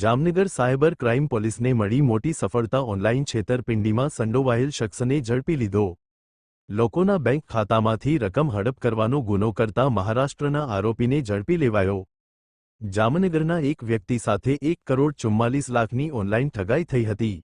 Jamnagar cyber crime પોલીસને મળી મોટી સફળતા ઓનલાઇન છેતરપિંડીમાં સંડોવાયેલ શખ્સને ઝડપી લીધો. લોકોના બેંક ખાતામાંથી રકમ હડપ કરવાનો ગુનો કરતા મહારાષ્ટ્રના આરોપીને ઝડપી લેવાયો. જામનગરના એક વ્યક્તિ સાથે એક કરોડ ચુમ્માલીસ લાખની ઓનલાઇન ઠગાઈ થઈ હતી.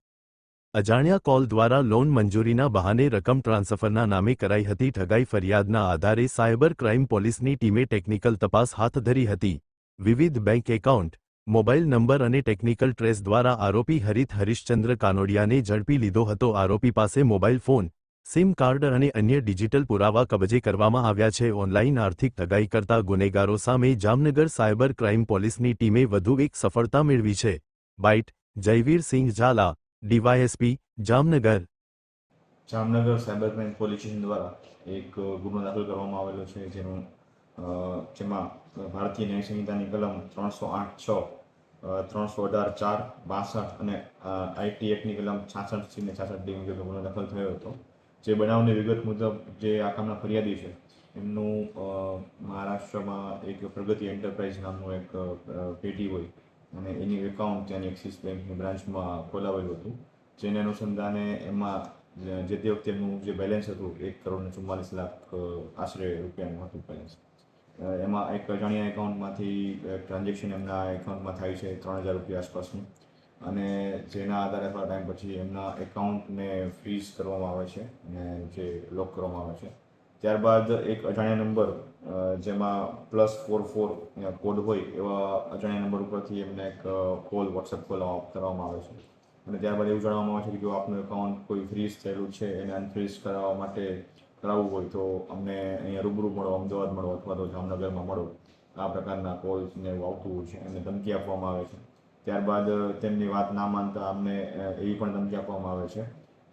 અજાણ્યા કોલ દ્વારા લોન મંજૂરીના બહાને રકમ ટ્રાન્સફરના નામે કરાઈ હતી ઠગાઈ ફરિયાદના આધારે સાયબર ક્રાઇમ પોલીસની ટીમે ટેકનિકલ તપાસ હાથ ધરી હતી. વિવિધ બેંક એકાઉન્ટ મોબાઈલ નંબર અને ટેકનિકલ ટ્રેસ દ્વારા આરોપી હરિત હરિશ્ચંદ્ર કાનોડિયાને ઝડપી લીધો હતો. આરોપી પાસે મોબાઈલ ફોન, સિમ કાર્ડ અને અન્ય ડિજિટલ પુરાવા કબજે કરવામાં આવ્યા છે. ઓનલાઈન આર્થિક ઠગાઈ કરતા ગુનેગારો સામે જામનગર સાયબર ક્રાઇમ પોલીસની ટીમે વધુ એક સફળતા મેળવી છે. Byte Jayveersinh Jhala, DYSP, Jamnagar. Jamnagar cyber crime police દ્વારા એક ગુનો દાખલ કરવામાં આવેલો છે. જેનું જેમાં ભારતીય ન્યાય સંહિતાની કલમ ત્રણસો આઠ છ ત્રણસો અઢાર, ચાર, બાસઠ અને આઈટી એક્ટની કલમ છાસઠ સી ને છાસઠ ડી મુજબ ગુનો દાખલ થયો હતો. જે બનાવની વિગત મુજબ જે આ કામના ફરિયાદી છે, એમનું મહારાષ્ટ્રમાં એક પ્રગતિ એન્ટરપ્રાઇઝ નામનું એક પેટી હોય અને એની એકાઉન્ટ ત્યાંની એક્સિસ બેંકની બ્રાન્ચમાં ખોલાવેલું હતું. જેને અનુસંધાને એમાં જે તે વખતે એમનું જે બેલેન્સ હતું, એક કરોડ ચુમ્માલીસ લાખ આશરે રૂપિયાનું હતું બેલેન્સ એમાં એક અજાણ્યા એકાઉન્ટમાંથી ટ્રાન્ઝેક્શન એમના એકાઉન્ટમાં થાય છે ત્રણ હજાર રૂપિયા આસપાસનું. અને જેના આધારે થોડા ટાઈમ પછી એમના એકાઉન્ટને ફ્રીઝ કરવામાં આવે છે અને જે લોક કરવામાં આવે છે. ત્યારબાદ એક અજાણ્યા નંબર જેમાં પ્લસ ફોર ફોર કોડ હોય એવા અજાણ્યા નંબર ઉપરથી એમને એક કોલ વોટ્સએપ કોલ કરવામાં આવે છે. અને ત્યારબાદ એવું જણાવવામાં આવે છે કે જો આપનું એકાઉન્ટ કોઈ ફ્રીઝ થયેલું છે એને અનફ્રીઝ કરાવવા માટે કરાવવું હોય તો અમને અહીંયા રૂબરૂ મળો, અમદાવાદ મળો અથવા તો જામનગરમાં મળો. આ પ્રકારના કોલ્સ ને એવું આવતું હોય છે, એમને ધમકી આપવામાં આવે છે. ત્યારબાદ તેમની વાત ના માનતા અમને એવી પણ ધમકી આપવામાં આવે છે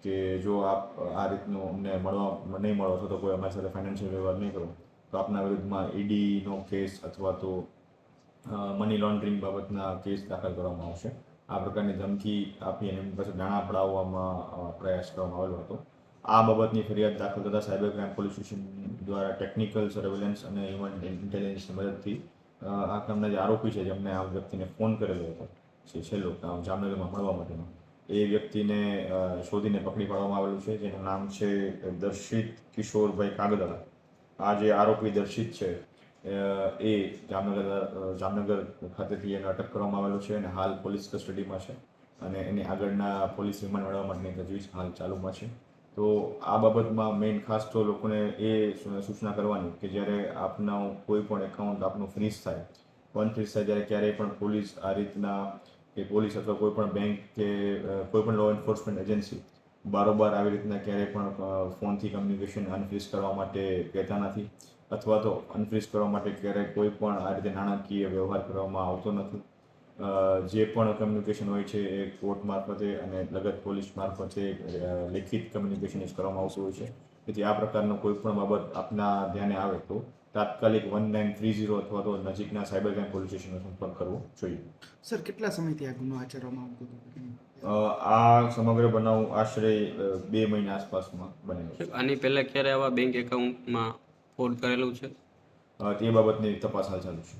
કે જો આપ આ રીતનું અમને મળવા, નહીં મળો અથવા તો કોઈ અમારી સાથે ફાઇનાન્શિયલ વ્યવહાર નહીં કરો, તો આપના વિરુદ્ધમાં ઈડીનો કેસ અથવા તો મની લોન્ડરિંગ બાબતના કેસ દાખલ કરવામાં આવશે. આ પ્રકારની ધમકી આપી એમની પાસે દાણા પડાવવામાં પ્રયાસ કરવામાં આવેલો હતો. આ બાબતની ફરિયાદ દાખલ થતાં સાયબર ક્રાઇમ પોલીસ સ્ટેશન દ્વારા ટેકનિકલ સર્વેલન્સ અને હ્યુમન ઇન્ટેલિજન્સની મદદથી આ કામના જે આરોપી છે જેમને આ વ્યક્તિને ફોન કરેલો હતો, જે છેલ્લો જામનગરમાં મળવા માટેનો, એ વ્યક્તિને શોધીને પકડી પાડવામાં આવેલું છે, જેનું નામ છે દર્શિત કિશોરભાઈ કાગદળા. આ જે આરોપી દર્શિત છે એ જામનગર જામનગર ખાતેથી એને અટક કરવામાં આવેલો છે અને હાલ પોલીસ કસ્ટડીમાં છે અને એની આગળના પોલીસ રિમાન્ડ મેળવવા માટેની તજવીજ હાલ ચાલુમાં છે. તો આ બાબતમાં મેઇન ખાસ તો લોકોને એ સૂચના કરવાની કે જ્યારે આપનો કોઈ પણ એકાઉન્ટ આપનું ફ્રીઝ થાય બંધ ફ્રીઝ થાય ત્યારે ક્યારેય પણ પોલીસ આ રીતના કે પોલીસ અથવા કોઈ પણ બેંક કે કોઈ પણ લો એન્ફોર્સમેન્ટ એજન્સી બારોબાર આવી રીતના ક્યારેય પણ ફોનથી કમ્યુનિકેશન અનફ્રીઝ કરવા માટે કહેતા નથી, અથવા તો અનફ્રીઝ કરવા માટે ક્યારેય કોઈ પણ આ રીતે નાણાકીય વ્યવહાર કરવામાં આવતો નથી. જે પણ કમ્યુનિકેશન હોય છે એ કોર્ટ મારફતે અને લગત પોલીસ મારફતે લેખિત કમ્યુનિકેશન જ કરવામાં આવતું હોય છે. તેથી આ પ્રકારનો કોઈ પણ બાબત આપના ધ્યાને આવે તો તાત્કાલિક વન નાઇન થ્રી ઝીરો અથવા તો નજીકના સાયબર ક્રાઇમ પોલીસ સ્ટેશનનો સંપર્ક કરવો જોઈએ. સર કેટલા સમયથી આ ગુનો આચરવામાં આવતો હતો? આ સમગ્ર બનાવ આશરે બે મહિના આસપાસમાં બનેલો છે. આની પહેલાં ક્યારે આવા બેંક એકાઉન્ટમાં ફોન કરેલું છે? તે બાબતની તપાસ હાલ ચાલુ છે.